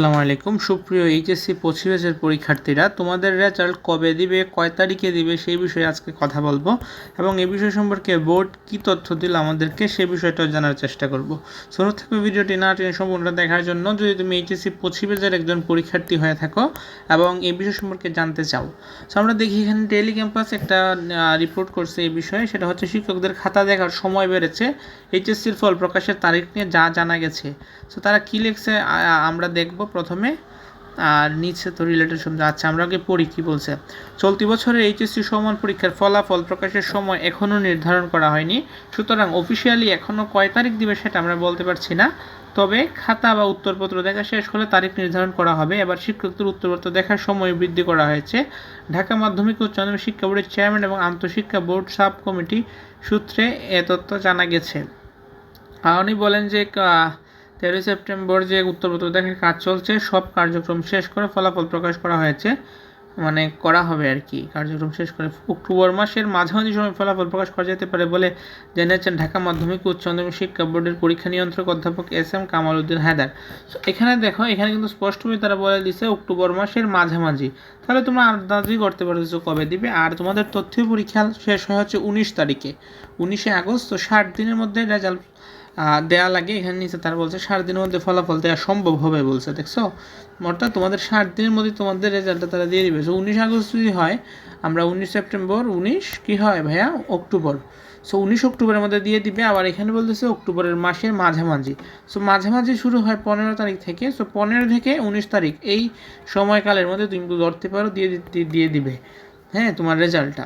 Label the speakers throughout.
Speaker 1: আসসালামু আলাইকুম। সুপ্রিয় এইচএসসি পঁচিশ ব্যাচের পরীক্ষার্থীরা, তোমাদের রেজাল্ট কবে দিবে, কয় তারিখে দিবে, সেই বিষয়ে আজকে কথা বলব এবং এই বিষয় সম্পর্কে বোর্ড কী তথ্য দিল আমাদেরকে সেই বিষয়টাও জানার চেষ্টা করব। শুরু থেকে ভিডিওটি না টেনে সম্পূর্ণটা দেখার জন্য যদি তুমি এইচএসসি পঁচিশ ব্যাচের একজন পরীক্ষার্থী হয়ে থাকো এবং এই বিষয় সম্পর্কে জানতে চাও। সো আমরা দেখি এখানে টেলি ক্যাম্পাস একটা রিপোর্ট করছে এই বিষয়ে। সেটা হচ্ছে শিক্ষকদের খাতা দেখার সময় বেড়েছে, এইচএসসির ফল প্রকাশের তারিখ নিয়ে যা জানা গেছে। সো তারা কী লিখছে আমরা দেখব। প্রথমে, আর নিচে তো রিলেটেড শব্দ আচ্ছা আমরা আগে পড়ি, কী বলছে? চলতি বছরের এইচএসসি সমান পরীক্ষার ফলাফল প্রকাশের সময় এখনও নির্ধারণ করা হয়নি, সুতরাং অফিসিয়ালি এখনও কয় তারিখ দিবে সেটা আমরা বলতে পারছি না, তবে খাতা বা উত্তরপত্র দেখা শেষ হলে তারিখ নির্ধারণ করা হবে, এবার শিক্ষকদের উত্তরপত্র দেখার সময় বৃদ্ধি করা হয়েছে। ঢাকা মাধ্যমিক উচ্চ মাধ্যমিক শিক্ষা বোর্ডের চেয়ারম্যান এবং আন্তঃশিক্ষা বোর্ড সাব কমিটি সূত্রে এ তথ্য জানা গেছে। উনি বলেন যে তেরোই সেপ্টেম্বর যে উত্তরপত্র দেখার কাজ চলছে, সব কার্যক্রম শেষ করে ফলাফল প্রকাশ করা হয়েছে। মানে করা হবে আর কি, কার্যক্রম শেষ করে অক্টোবর মাসের মাঝামাঝি সময় ফলাফল প্রকাশ করা যেতে পারে বলে জানিয়েছেন ঢাকা মাধ্যমিক উচ্চ মাধ্যমিক শিক্ষা বোর্ডের পরীক্ষা নিয়ন্ত্রক অধ্যাপক এস এম কামাল উদ্দিন হায়দার এখানে দেখো, এখানে কিন্তু স্পষ্টভাবে তারা বলে দিছে অক্টোবর মাসের মাঝামাঝি। তাহলে তোমরা আন্দাজই করতে পারছ কবে দিবে, আর তোমাদের তথ্য পরীক্ষা শেষ হয় হচ্ছে উনিশ তারিখে। উনিশে আগস্ট, তো ষাট দিনের মধ্যে রেজাল্ট দেয়া লাগে, এখানে নিচে তারা বলছে, ষাট দিনের মধ্যে ফলাফল দেওয়া সম্ভব হবে বলছে, দেখছ? অর্থাৎ তোমাদের ষাট দিনের মধ্যে তোমাদের রেজাল্টটা তারা দিয়ে দিবে। সো উনিশ আগস্ট যদি হয়, আমরা উনিশ সেপ্টেম্বর, উনিশ কী হয় ভাইয়া? অক্টোবর। সো উনিশ অক্টোবরের মধ্যে দিয়ে দিবে, আবার এখানে বলতেছে অক্টোবরের মাসের মাঝামাঝি। সো মাঝামাঝি শুরু হয় পনেরো তারিখ থেকে। সো পনেরো থেকে উনিশ তারিখ, এই সময়কালের মধ্যে তুমি ধরতে পারো, দিয়ে দিয়ে দিবে হ্যাঁ তোমার রেজাল্টটা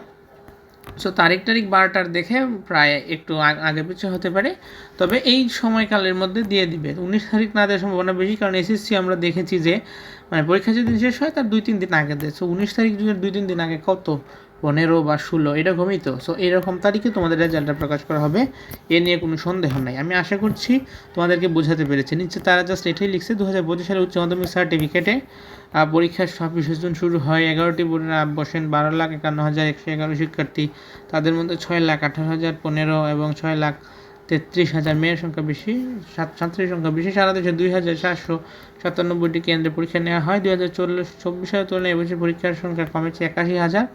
Speaker 1: সো তারিখ তারিখ বারোটার দেখে প্রায় একটু আগ- আগে পিছু হতে পারে। তবে এই সময়কালের মধ্যে দিয়ে দিবে। উনিশ তারিখ না দেওয়ার সম্ভাবনা বেশি, কারণ এসএসসি আমরা দেখেছি যে মানে পরীক্ষা যদি শেষ হয়, তার দুই, তিন দিন আগে দেয়। সো উনিশ তারিখ, দুই, তিন দিন আগে কত পনেরো বা ষোলো এরকমই তো। সো এরকম তারিখে তোমাদের রেজাল্টটা প্রকাশ করা হবে। এ নিয়ে কোনো সন্দেহ নাই। আমি আশা করছি তোমাদেরকে বোঝাতে পেরেছি। নিচে তারা জাস্ট এটাই লিখছে দু হাজার পঁচিশ সালে উচ্চ মাধ্যমিক সার্টিফিকেটে পরীক্ষার ছাব্বিশে জুন শুরু হয়। এগারোটি বোর্ডের বসেন, বারো লাখ একান্ন হাজার একশো এগারো শিক্ষার্থী। তাদের মধ্যে ছয় লাখ আঠারো হাজার পনেরো এবং ছয় লাখ তেত্রিশ হাজার মেয়ের সংখ্যা বেশি, সাত ছাত্রীর সংখ্যা বেশি। সারা দেশে দুই হাজার সাতশো সাতানব্বইটি কেন্দ্রে পরীক্ষা নেওয়া হয়। দুই হাজার চল্লিশ, চব্বিশ সালের তুলনায় এবছর পরীক্ষার সংখ্যা কমেছে একাশি হাজার।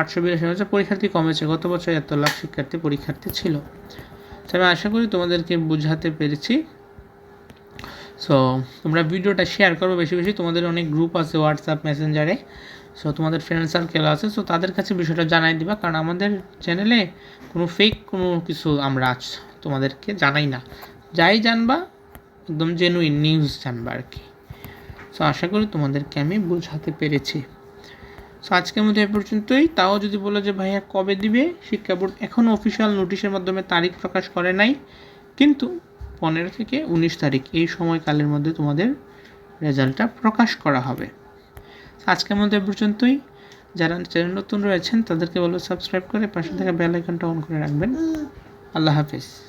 Speaker 1: আটশো বিরাশি হাজার পরীক্ষার্থী কমেছে। গত বছর এত লাখ শিক্ষার্থী পরীক্ষার্থী ছিল। তো আমি আশা করি তোমাদেরকে বুঝাতে পেরেছি। সো তোমরা ভিডিওটা শেয়ার করবে বেশি বেশি। তোমাদের অনেক গ্রুপ আছে হোয়াটসঅ্যাপ মেসেঞ্জারে সো তোমাদের ফ্রেন্ড সার্কেল আছে। সো তাদের কাছে বিষয়টা জানাই দিবা। কারণ আমাদের চ্যানেলে কোনো ফেক কোনো কিছু আমরা আজ তোমাদেরকে জানাই না। যাই জানবা, একদম জেনুইন নিউজ জানবা আর কি। সো আশা করি তোমাদেরকে আমি বোঝাতে পেরেছি। সো আজকের মধ্যে এ পর্যন্তই। তাও যদি বলো যে ভাইয়া কবে দিবে শিক্ষা বোর্ড এখনও অফিসিয়াল নোটিশের মাধ্যমে তারিখ প্রকাশ করে নাই। কিন্তু পনেরো থেকে উনিশ তারিখ এই সময়কালের মধ্যে তোমাদের রেজাল্টটা প্রকাশ করা হবে। আজকের মধ্যে এ পর্যন্তই। যারা চ্যানেল নতুন রয়েছেন তাদেরকে বলব সাবস্ক্রাইব করে পাশে থাকা বেল আইকনটা অন করে রাখবেন। আল্লাহ হাফিজ।